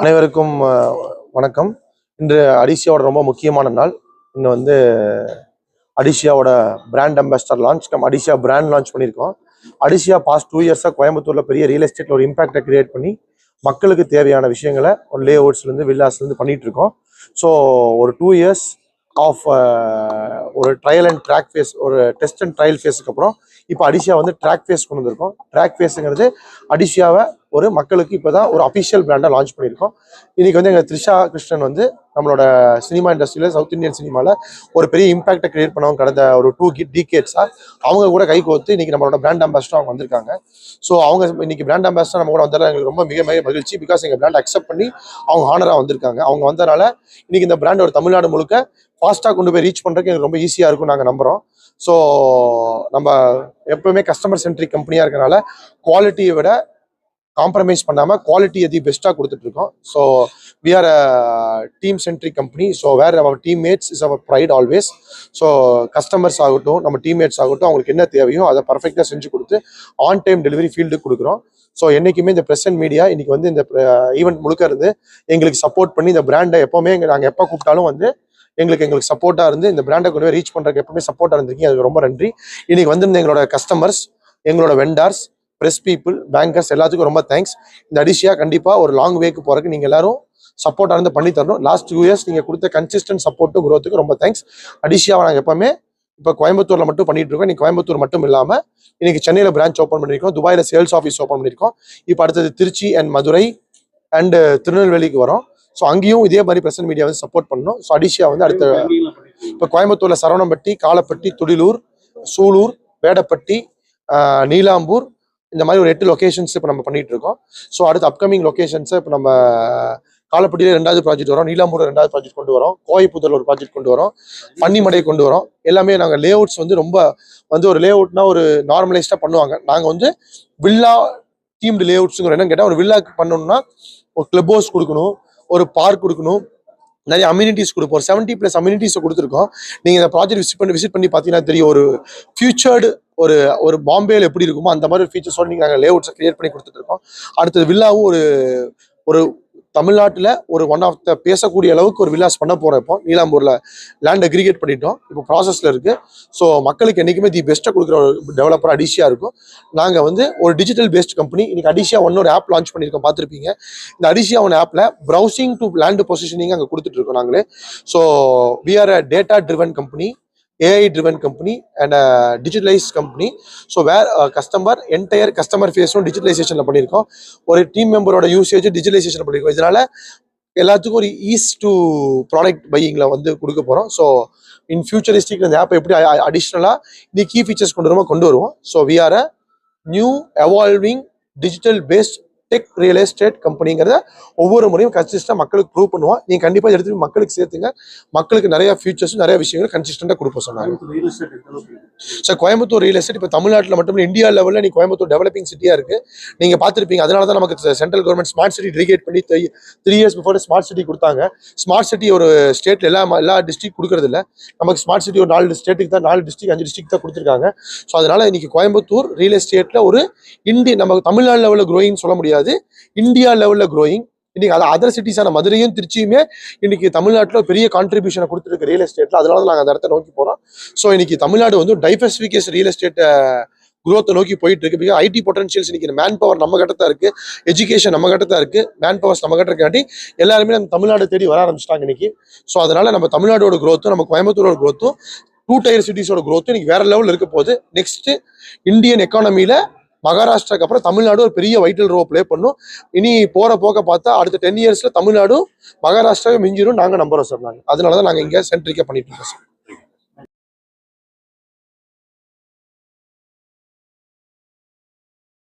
அனைவருக்கும் வணக்கம். இன்று அடிசியாவோட ரொம்ப முக்கியமான நாள். இன்னும் வந்து அடிசியாவோட பிராண்ட் அம்பாஸ்டர் லான்ச் கம் அடிசியா பிராண்ட் லான்ச் பண்ணியிருக்கோம். அடிசியா பாஸ்ட் டூ இயர்ஸாக கோயம்புத்தூரில் பெரிய ரியல் எஸ்டேட்டில் ஒரு இம்பாக்டை கிரியேட் பண்ணி மக்களுக்கு தேவையான விஷயங்களை ஒரு லே அவுட்ஸ்லேருந்து வில்லாஸ்லேருந்து பண்ணிகிட்டு இருக்கோம் ஸோ ஒரு டூ இயர்ஸ் ஆஃப் ஒரு ட்ரையல் அண்ட் ட்ராக் ஃபேஸ் ஒரு டெஸ்ட் அண்ட் ட்ரையல் ஃபேஸுக்கு அப்புறம் இப்போ அடிசியா வந்து ட்ராக் ஃபேஸ் கொண்டு வந்திருக்கோம். ட்ராக் ஃபேஸுங்கிறது அடிசியாவை ஒரு மக்களுக்கு இப்போதான் ஒரு அஃபிஷியல் பிராண்டை லான்ச் பண்ணியிருக்கோம். இன்னைக்கு வந்து எங்கள் த்ரிஷா கிருஷ்ணன் வந்து நம்மளோட சினிமா இண்டஸ்ட்ரியில் சவுத் இந்தியன் சினிமாவில் ஒரு பெரிய இம்பாக்டை கிரியேட் பண்ணவங்க கடந்த ஒரு டூ டிகேட்ஸாக அவங்க கூட கை கோர்த்து இன்னைக்கு நம்மளோட பிராண்ட் அம்பாஸ்டர் அவங்க வந்திருக்காங்க. ஸோ அவங்க இன்னைக்கு பிராண்ட் அம்பாஸ்டர் நம்ம கூட வந்தாலும் எங்களுக்கு ரொம்ப மிக மிக மகிழ்ச்சி. பிகாஸ் எங்கள் பிராண்ட் அக்செப்ட் பண்ணி அவங்க ஹானராக வந்திருக்காங்க. அவங்க வந்தனால இன்னைக்கு இந்த பிராண்ட் ஒரு தமிழ்நாடு முழுக்க ஃபாஸ்ட்டாக கொண்டு போய் ரீச் பண்ணுறதுக்கு எங்களுக்கு ரொம்ப ஈஸியாக இருக்கும் நாங்கள் நம்புகிறோம் ஸோ நம்ம எப்பவுமே கஸ்டமர் சென்ட்ரிக் கம்பெனியாக இருக்கனால குவாலிட்டியை விட காம்ப்ரமைஸ் பண்ணாமல் குவாலிட்டி எதையும் பெஸ்ட்டாக கொடுத்துட்ருக்கோம் so we are a team centric company so where our teammates is our pride always so customers ஆகட்டும் நம்ம டீம்மேட்ஸ் ஆகட்டும் அவங்களுக்கு என்ன தேவையோ அதை பர்ஃபெக்டாக செஞ்சு கொடுத்து ஆன் டைம் டெலிவரி ஃபீல்டுக்கு கொடுக்குறோம். ஸோ என்றைக்குமே இந்த ப்ரெஸ் அண்ட் மீடியா இன்னைக்கு வந்து இந்த ஈவெண்ட் முழுக்க இருந்து எங்களுக்கு சப்போர்ட் பண்ணி இந்த பிராண்டை எப்போவுமே நாங்கள் எப்போ கூப்பிட்டாலும் வந்து எங்களுக்கு எங்களுக்கு சப்போர்ட்டாக இருந்து இந்த பிராண்டை கொண்டு போய் ரீச் பண்ணுறதுக்கு எப்பவுமே சப்போர்ட்டாக இருந்திருக்கீங்க. அதுக்கு ரொம்ப நன்றி. இன்னைக்கு வந்திருந்த எங்களோட கஸ்டமர்ஸ் எங்களோட வெண்டார்ஸ் ப்ரெஸ் பீப்புள் பேங்கர்ஸ் எல்லாத்துக்கும் ரொம்ப தேங்க்ஸ் இந்த அடிஷியா கண்டிப்பாக ஒரு லாங் வேக்கு போகிறக்கு நீங்கள் எல்லாரும் சப்போர்ட்டாக இருந்து பண்ணி தரணும். லாஸ்ட் டூ இயர்ஸ் நீங்கள் கொடுத்த கன்சிஸ்டன்ட் சப்போர்ட்டும் குரோத்துக்கு ரொம்ப தேங்க்ஸ் அடிஷியாவை நாங்கள் எப்பவுமே இப்போ கோயம்புத்தூர்ல மட்டும் பண்ணிட்டு இருக்கோம். இன்னைக்கு கோயம்புத்தூர் மட்டும் இல்லாமல் இன்னைக்கு சென்னையில பிரான்ச் ஓப்பன் பண்ணியிருக்கோம் துபாயில சேல்ஸ் ஆஃபீஸ் ஓப்பன் பண்ணியிருக்கோம் இப்போ அடுத்தது திருச்சி அண்ட் மதுரை அண்ட் திருநெல்வேலிக்கு வரோம். ஸோ அங்கேயும் இதே மாதிரி பிரசன்ட் மீடியா வந்து சப்போர்ட் பண்ணணும். ஸோ அடிஷியா வந்து அடுத்த இப்போ கோயம்புத்தூர்ல சரவணம்பட்டி காலப்பட்டி துடிலூர் சூலூர் வேடப்பட்டி நீலாம்பூர் இந்த மாதிரி ஒரு எட்டு லொக்கேஷன்ஸ் இப்போ நம்ம பண்ணிட்டு இருக்கோம். ஸோ அடுத்து அப்கமிங் லொக்கேஷன்ஸை இப்போ நம்ம காலப்பட்டியில் ரெண்டாவது ப்ராஜெக்ட் வரும். நீலாம்பூர் ரெண்டாவது ப்ராஜெக்ட் கொண்டு வரோம். கோயம்புத்தூர்ல ஒரு ப்ராஜெக்ட் கொண்டு வரோம். பன்னிமடை கொண்டு வரோம். எல்லாமே நாங்கள் லே அவுட்ஸ் வந்து ரொம்ப வந்து ஒரு லே அவுட்னா ஒரு நார்மலைஸ்டாக பண்ணுவாங்க. நாங்கள் வந்து வில்லா டீம்டு லே அவுட்ஸுங்கிற என்னன்னு கேட்டால் ஒரு வில்லாக்கு பண்ணணும்னா ஒரு கிளப் ஹவுஸ் கொடுக்கணும் ஒரு பார்க் கொடுக்கணும் நிறைய அம்யூனிட்டிஸ் கொடுப்போம். செவன்ட்டி ப்ளஸ் அம்யூனிட்டிஸை கொடுத்துருக்கோம். நீங்கள் இந்த ப்ராஜெக்ட் விசிட் பண்ணி விசிட் பண்ணி பார்த்தீங்கன்னா தெரியும் ஒரு ஃபியூச்சர்டு ஒரு ஒரு பாம்பேயில் எப்படி இருக்குமோ அந்த மாதிரி ஒரு ஃபீச்சர்ஸோடு நீங்கள் நாங்கள் லே அவுட்ஸை பண்ணி கொடுத்துட்ருக்கோம் அடுத்தது வில்லாவும் ஒரு ஒரு தமிழ்நாட்டில் ஒரு ஒன் ஆஃப் த பேசக்கூடிய அளவுக்கு ஒரு வில்லாஸ் பண்ண போகிறோம் இப்போ. நீலாம்பூரில் லேண்ட் அக்ரிகேட் பண்ணிட்டோம். இப்போ ப்ராசஸில் இருக்குது ஸோ மக்களுக்கு என்றைக்குமே தி பெஸ்ட்டை கொடுக்குற ஒரு டெவலப்பர் அடிஷியாக இருக்கும். நாங்கள் வந்து ஒரு டிஜிட்டல் பேஸ்ட் கம்பெனி இன்றைக்கி அடிஷியா ஒன்று ஒரு ஆப் லான்ச் பண்ணியிருக்கோம். பார்த்துருப்பீங்க. இந்த அடிஷியா ஒன் ஆப்பில் ப்ரௌசிங் டு லேண்ட் பொசிஷனிங் அங்கே கொடுத்துட்டு இருக்கோம் நாங்களே. So we are a data driven company AI driven company and digitalise company so where customer entire customer ஃபேஸும் டிஜிட்டலைசேஷனில் பண்ணியிருக்கோம். ஒரு டீம் மெம்பரோட யூசேஜ் டிஜிட்டலைசேஷன் பண்ணியிருக்கோம். இதனால் எல்லாத்துக்கும் ஒரு ஈஸ் டு ப்ராடக்ட் பையிங்கில் வந்து கொடுக்க போகிறோம் ஸோ இன் ஃபியூச்சரிஸ்டிக் இந்த ஆப் எப்படி அடிஷ்னலாக இந்த கீ ஃபீச்சர்ஸ் கொண்டு வருவோம் கொண்டு வருவோம். So we are a new evolving digital based tech real estate கம்பெனிங்கிறத ஒவ்வொரு முறையும் கன்சிஸ்டாக மக்களுக்கு ப்ரூவ் பண்ணுவோம் நீங்கள் கண்டிப்பாக எடுத்து போய் மக்களுக்கு சேர்த்துங்க. மக்களுக்கு நிறைய ஃபீச்சர்ஸும் நிறைய விஷயங்களும் கன்சிஸ்டண்டாக கொடுப்போம் சொன்னாங்க. சார் கோயம்புத்தூர் ரியல் எஸ்டேட் இப்போ தமிழ்நாட்டில் மட்டும் இல்லை இந்தியா லெவலில் நீ கோயம்புத்தூர் டெவலப்பிங் சிட்டியாக இருக்கு. நீங்க பார்த்துருப்பீங்க அதனால தான் நமக்கு சென்ட்ரல் கவர்மெண்ட் ஸ்மார்ட் சிட்டி டிரிகேட் பண்ணி three years before smart city கொடுத்தாங்க. ஸ்மார்ட் சிட்டி ஒரு ஸ்டேட்ல எல்லா எல்லா டிஸ்ட்ரிக்ட் கொடுக்கறது இல்ல. நமக்கு ஸ்மார்ட் சிட்டி ஒரு நாலு ஸ்டேட்டுக்கு தான் நாலு டிஸ்ட்ரிக்ட் அஞ்சு டிஸ்ட்ரிக்ட் தான் கொடுத்துருக்காங்க. ஸோ அதனால இன்னைக்கு கோயம்புத்தூர் ரியல் எஸ்டேட்ல ஒரு இந்திய நம்ம தமிழ்நாடு லெவலில் க்ரோயிங் சொல்ல முடியாது. இந்தியா லெவலில் க்ரோயிங் இன்னைக்கு அது அதர் சிட்டிஸான மதுரையும் திருச்சியுமே இன்னைக்கு தமிழ்நாட்டில் பெரிய கான்ட்ரிபியூஷனை கொடுத்துருக்கு ரியல் எஸ்டேட்டில் அதனால நாங்கள் அந்த இடத்த நோக்கி போகிறோம் ஸோ இன்னைக்கு தமிழ்நாடு வந்து டைவர்சிஃபிகேஷன் ரியல் எஸ்டேட்டை குரோத்தை நோக்கி போயிட்டு இருக்கு. பிகாஸ் ஐடி பொட்டன்ஷியல்ஸ் இன்னைக்கு மேன் பவர் நம்ம கிட்ட தான் இருக்கு. எஜுகேஷன் நம்ம கிட்ட தான் இருக்கு. மேன் பவர்ஸ் நம்ம கிட்ட இருக்காட்டி எல்லாருமே நம்ம தமிழ்நாடு தேடி வர ஆரம்பிச்சிட்டாங்க இன்னைக்கு. ஸோ அதனால நம்ம தமிழ்நாடோட குரோத்தும் நம்ம கோயம்புத்தூரோட குரோத்தும் டூ டயர் சிட்டிஸோட குரோத்தும் இன்னைக்கு வேற லெவலில் இருக்க போகுது. நெக்ஸ்ட் இந்தியன் எக்கானமியில மகாராஷ்டிராக்கு அப்புறம் தமிழ்நாடு ஒரு பெரிய வைட்டல் ரோல் ப்ளே பண்ணும். இனி போற போக்க பார்த்தா அடுத்த டென் இயர்ஸ்ல தமிழ்நாடும் மகாராஷ்டிராவே மிஞ்சிரும் நாங்க நம்புறோம் சார் நாங்க. அதனால தான் நாங்க இங்க சென்ட்ரிக்கா பண்ணிட்டு இருக்கோம் சார்